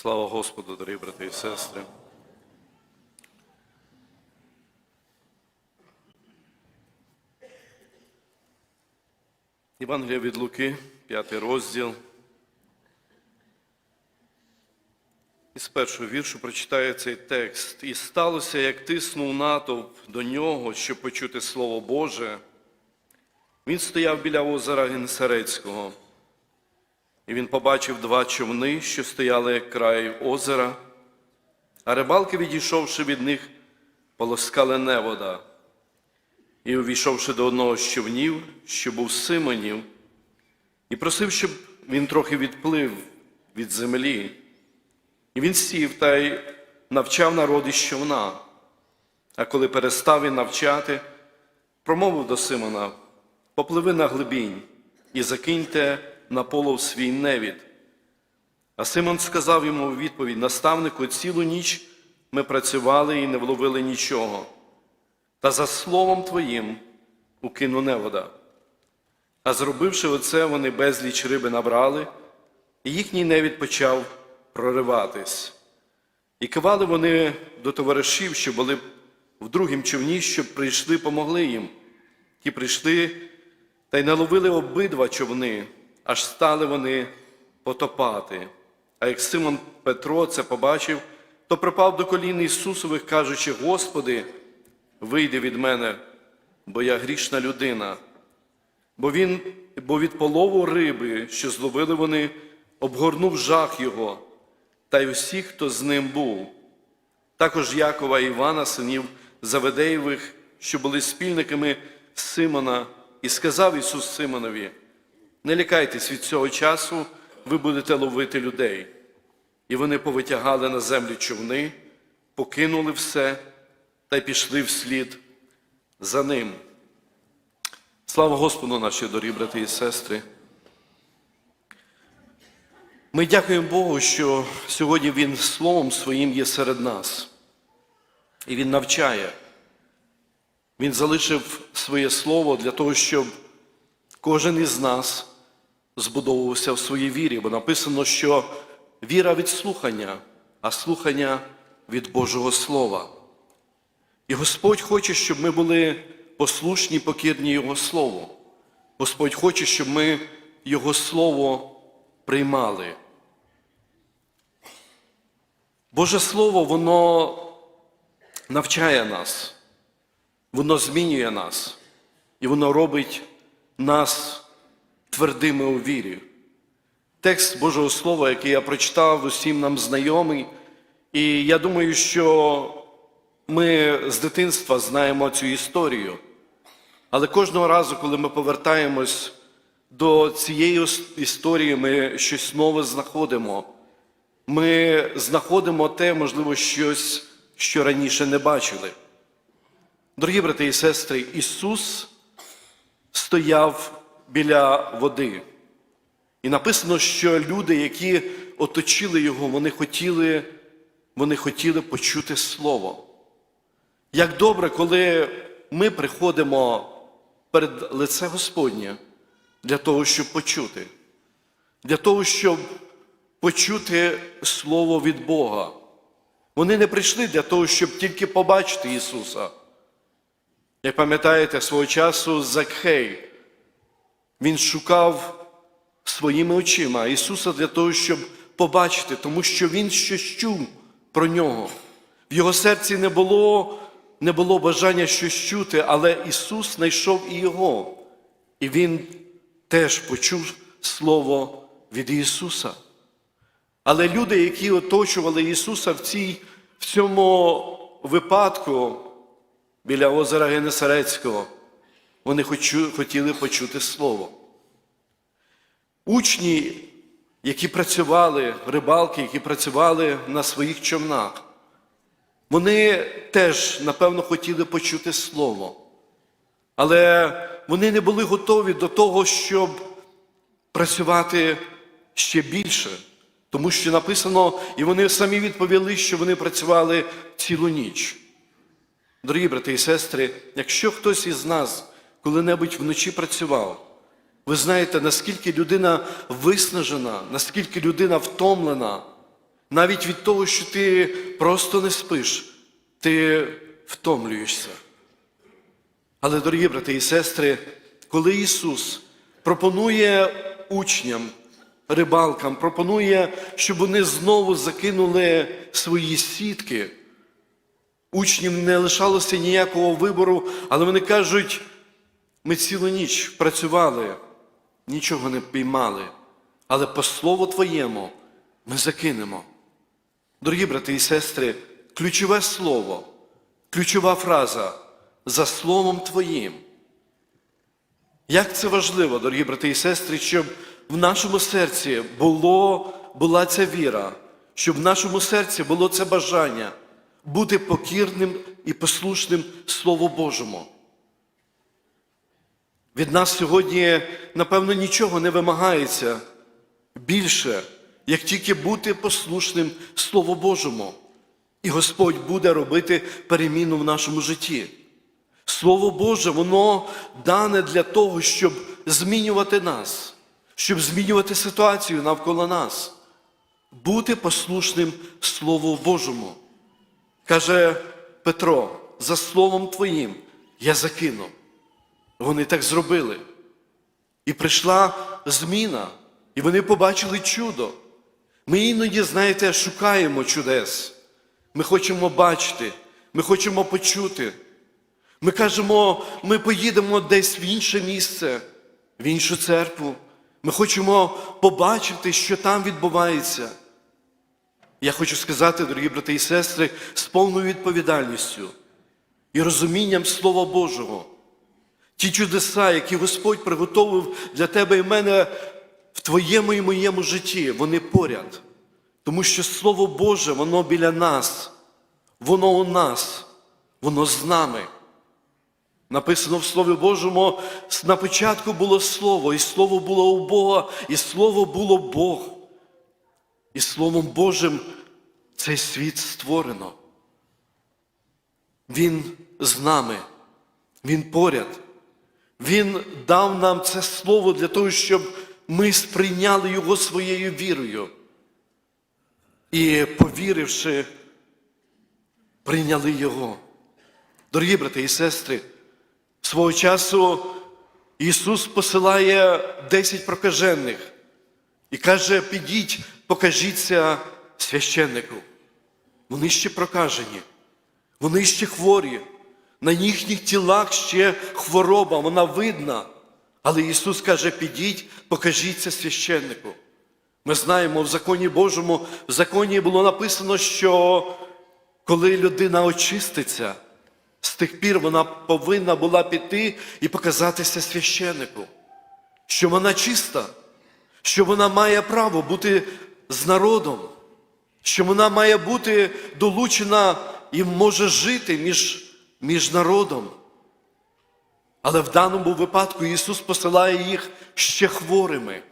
Слава Господу, дорогі брати і сестри. Євангелія від Луки, п'ятий розділ. Із першого віршу прочитаю цей текст. І сталося, як тиснув натовп до нього, щоб почути Слово Боже. Він стояв біля озера Генсарецького. І він побачив два човни, що стояли край озера, а рибалки, відійшовши від них, полоскали невода. І, увійшовши до одного з човнів, що був Симонів, і просив, щоб він трохи відплив від землі. І він сів та й навчав народ із човна. А коли перестав він навчати, промовив до Симона: попливи на глибінь і закиньте на полов свій невід. А Симон сказав йому у відповідь: наставнику, цілу ніч ми працювали і не вловили нічого. Та за словом твоїм укину невода. А зробивши оце, вони безліч риби набрали, і їхній невід почав прориватись. І кивали вони до товаришів, що були в другім човні, щоб прийшли, помогли їм. Ті прийшли та й наловили обидва човни, аж стали вони потопати. А як Симон Петро це побачив, то припав до колін Ісусових, кажучи: Господи, вийди від мене, бо я грішна людина. Бо він, бо від полову риби, що зловили вони, обгорнув жах його, та й усіх, хто з ним був. Також Якова і Івана, синів Заведеєвих, що були спільниками Симона, і сказав Ісус Симонові: не лякайтесь від цього часу, ви будете ловити людей. І вони повитягали на землю човни, покинули все та й пішли вслід за ним. Слава Господу, наші дорогі брати і сестри. Ми дякуємо Богу, що сьогодні Він Словом Своїм є серед нас. І Він навчає. Він залишив своє слово для того, щоб кожен із нас збудовувався в своїй вірі, бо написано, що віра від слухання, а слухання від Божого Слова. І Господь хоче, щоб ми були послушні, покірні Його Слову. Господь хоче, щоб ми Його Слово приймали. Боже Слово, воно навчає нас, воно змінює нас, і воно робить нас твердими у вірі. Текст Божого Слова, який я прочитав, усім нам знайомий, і я думаю, що ми з дитинства знаємо цю історію. Але кожного разу, коли ми повертаємось до цієї історії, ми щось нове знаходимо. Ми знаходимо те, можливо, щось, що раніше не бачили. Дорогі брати і сестри, Ісус стояв біля води. І написано, що люди, які оточили Його, вони хотіли, вони хотіли почути Слово. Як добре, коли ми приходимо перед лице Господнє для того, щоб почути, для того, щоб почути Слово від Бога. Вони не прийшли для того, щоб тільки побачити Ісуса. Як пам'ятаєте, свого часу Закхей, він шукав своїми очима Ісуса для того, щоб побачити, тому що Він щось чув про нього. В його серці не було не було бажання щось чути, але Ісус знайшов і Його. І Він теж почув Слово від Ісуса. Але люди, які оточували Ісуса в, цій, в цьому випадку біля озера Генесарецького, вони хотіли почути Слово. Учні, які працювали, рибалки, які працювали на своїх човнах, вони теж, напевно, хотіли почути Слово. Але вони не були готові до того, щоб працювати ще більше. Тому що написано, і вони самі відповіли, що вони працювали цілу ніч. Дорогі брати і сестри, якщо хтось із нас коли-небудь вночі працював, ви знаєте, наскільки людина виснажена, наскільки людина втомлена, навіть від того, що ти просто не спиш, ти втомлюєшся. Але, дорогі брати і сестри, коли Ісус пропонує учням, рибалкам, пропонує, щоб вони знову закинули свої сітки, учнів не лишалося ніякого вибору, але вони кажуть, ми цілу ніч працювали, нічого не піймали, але по слову Твоєму ми закинемо. Дорогі брати і сестри, ключове слово, ключова фраза за словом Твоїм. Як це важливо, дорогі брати і сестри, щоб в нашому серці було, була ця віра, щоб в нашому серці було це бажання бути покірним і послушним Слову Божому. Від нас сьогодні, напевно, нічого не вимагається більше, як тільки бути послушним Слову Божому. І Господь буде робити переміну в нашому житті. Слово Боже, воно дане для того, щоб змінювати нас, щоб змінювати ситуацію навколо нас, бути послушним Слову Божому. Каже Петро, за словом Твоїм я закину. Вони так зробили. І прийшла зміна, і вони побачили чудо. Ми іноді, знаєте, шукаємо чудес. Ми хочемо бачити, ми хочемо почути. Ми кажемо, ми поїдемо десь в інше місце, в іншу церкву. Ми хочемо побачити, що там відбувається. Я хочу сказати, дорогі брати і сестри, з повною відповідальністю і розумінням Слова Божого. Ті чудеса, які Господь приготовив для тебе і мене в твоєму і моєму житті, вони поряд. Тому що Слово Боже, воно біля нас, воно у нас, воно з нами. Написано в Слові Божому, на початку було Слово, і Слово було у Бога, і Слово було Бог. І Словом Божим цей світ створено. Він з нами, Він поряд. Він дав нам це слово для того, щоб ми сприйняли його своєю вірою. І, повіривши, прийняли його. Дорогі брати і сестри, свого часу Ісус посилає 10 прокажених і каже: підіть, покажіться священнику. Вони ще прокажені, вони ще хворі, на їхніх тілах ще хвороба, вона видна. Але Ісус каже: підіть, покажіться священнику. Ми знаємо, в законі Божому, в законі було написано, що коли людина очиститься, з тих пір вона повинна була піти і показатися священнику, що вона чиста, що вона має право бути з народом, що вона має бути долучена і може жити між, між народом. Але в даному випадку Ісус посилає їх ще хворими.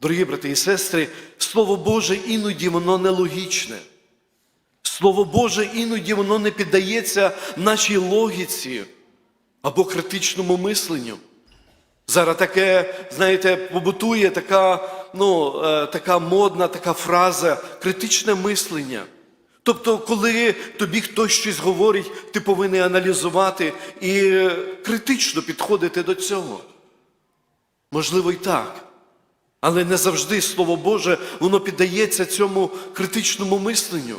Дорогі брати і сестри, Слово Боже іноді воно нелогічне. Слово Боже іноді воно не піддається нашій логіці або критичному мисленню. Зараз таке, знаєте, побутує така, ну, е, така модна така фраза критичне мислення. Тобто, коли тобі хтось щось говорить, ти повинен аналізувати і критично підходити до цього. Можливо, і так. Але не завжди Слово Боже, воно піддається цьому критичному мисленню.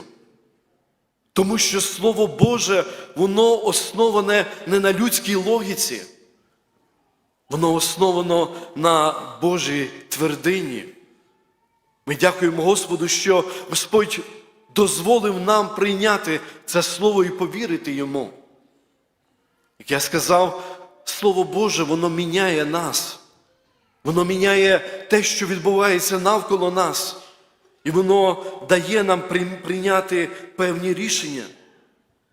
Тому що Слово Боже, воно основане не на людській логіці, воно основано на Божій твердині. Ми дякуємо Господу, що Господь дозволив нам прийняти це Слово і повірити Йому. Як я сказав, Слово Боже, воно міняє нас. Воно міняє те, що відбувається навколо нас. І воно дає нам прийняти певні рішення.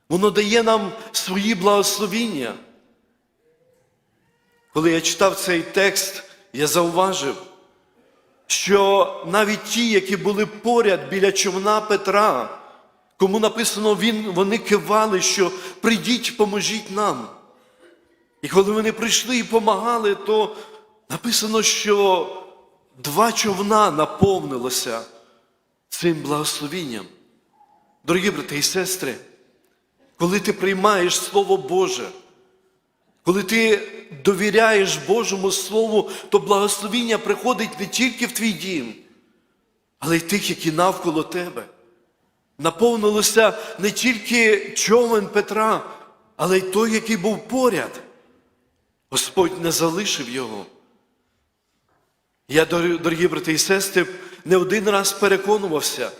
Воно дає нам свої благословіння. Коли я читав цей текст, я зауважив, що навіть ті, які були поряд біля човна Петра, кому написано, він, вони кивали, що прийдіть, поможіть нам. І коли вони прийшли і помагали, то написано, що два човна наповнилося цим благословінням. Дорогі брати і сестри, коли ти приймаєш Слово Боже, коли ти довіряєш Божому Слову, то благословіння приходить не тільки в твій дім, але й тих, які навколо тебе. Наповнилося не тільки човен Петра, але й той, який був поряд. Господь не залишив його. Я, дорогі брати і сестри, не один раз переконувався,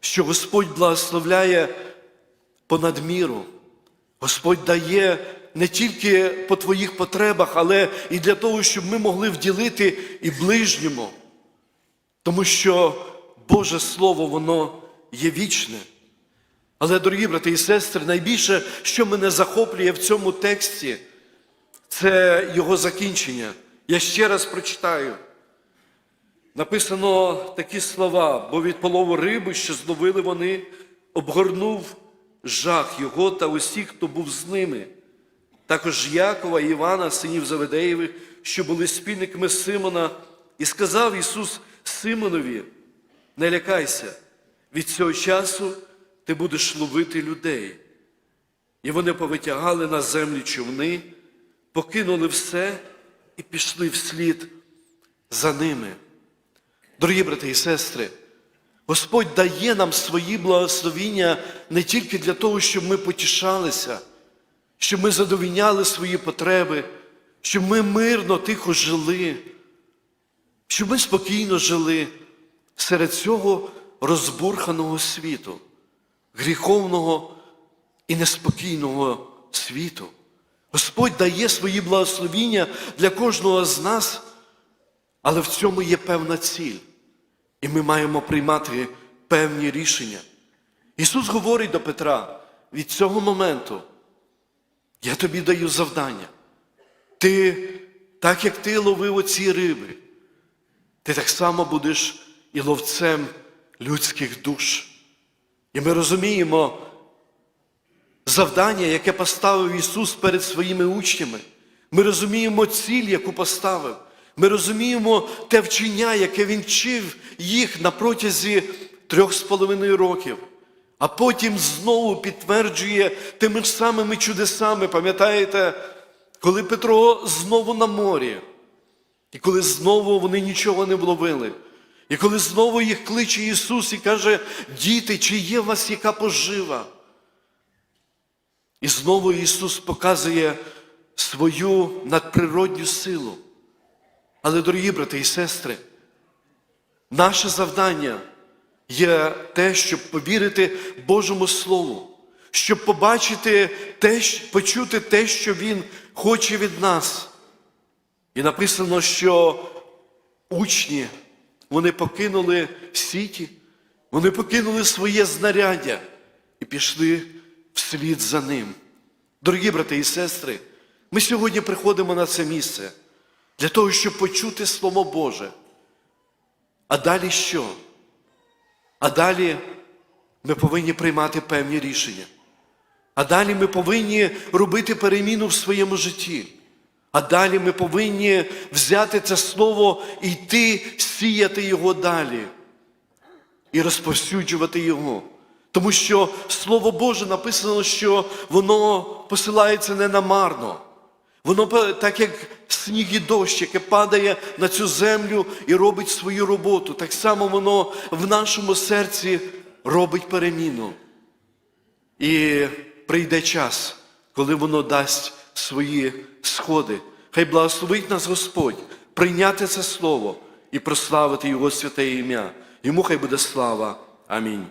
що Господь благословляє понад міру. Господь дає не тільки по твоїх потребах, але і для того, щоб ми могли вділити і ближньому. Тому що Боже Слово, воно є вічне. Але, дорогі брати і сестри, найбільше, що мене захоплює в цьому тексті, це його закінчення. Я ще раз прочитаю. Написано такі слова, бо від полову риби, що зловили вони, обгорнув жах його та усіх, хто був з ними. Також Якова і Івана, синів Заведеєвих, що були спільниками Симона, і сказав Ісус Симонові: не лякайся, від цього часу ти будеш ловити людей. І вони повитягали на землю човни, покинули все і пішли вслід за ними. Дорогі брати і сестри, Господь дає нам свої благословіння не тільки для того, щоб ми потішалися, щоб ми задовільняли свої потреби, щоб ми мирно, тихо жили, щоб ми спокійно жили серед цього розбурханого світу, гріховного і неспокійного світу. Господь дає свої благословіння для кожного з нас, але в цьому є певна ціль. І ми маємо приймати певні рішення. Ісус говорить до Петра: від цього моменту я тобі даю завдання. Ти, так як ти ловив оці риби, ти так само будеш і ловцем людських душ. І ми розуміємо завдання, яке поставив Ісус перед своїми учнями. Ми розуміємо ціль, яку поставив. Ми розуміємо те вчення, яке він вчив їх на протязі трьох з половиною років, а потім знову підтверджує тими ж самими чудесами. Пам'ятаєте, коли Петро знову на морі, і коли знову вони нічого не вловили, і коли знову їх кличе Ісус і каже, діти, чи є у вас яка пожива? І знову Ісус показує свою надприродню силу. Але, дорогі брати і сестри, наше завдання є те, щоб повірити Божому Слову, щоб побачити те, почути те, що Він хоче від нас. І написано, що учні, вони покинули сіті, вони покинули своє знаряддя і пішли вслід за ним. Дорогі брати і сестри, ми сьогодні приходимо на це місце для того, щоб почути Слово Боже. А далі що? А далі ми повинні приймати певні рішення. А далі ми повинні робити переміну в своєму житті. А далі ми повинні взяти це слово і йти сіяти його далі і розповсюджувати його. Тому що Слово Боже написано, що воно посилається не намарно. Воно так як сніг і дощ, яке падає на цю землю і робить свою роботу. Так само воно в нашому серці робить переміну. І прийде час, коли воно дасть свої сходи. Хай благословить нас Господь прийняти це слово і прославити Його святе ім'я. Йому хай буде слава. Амінь.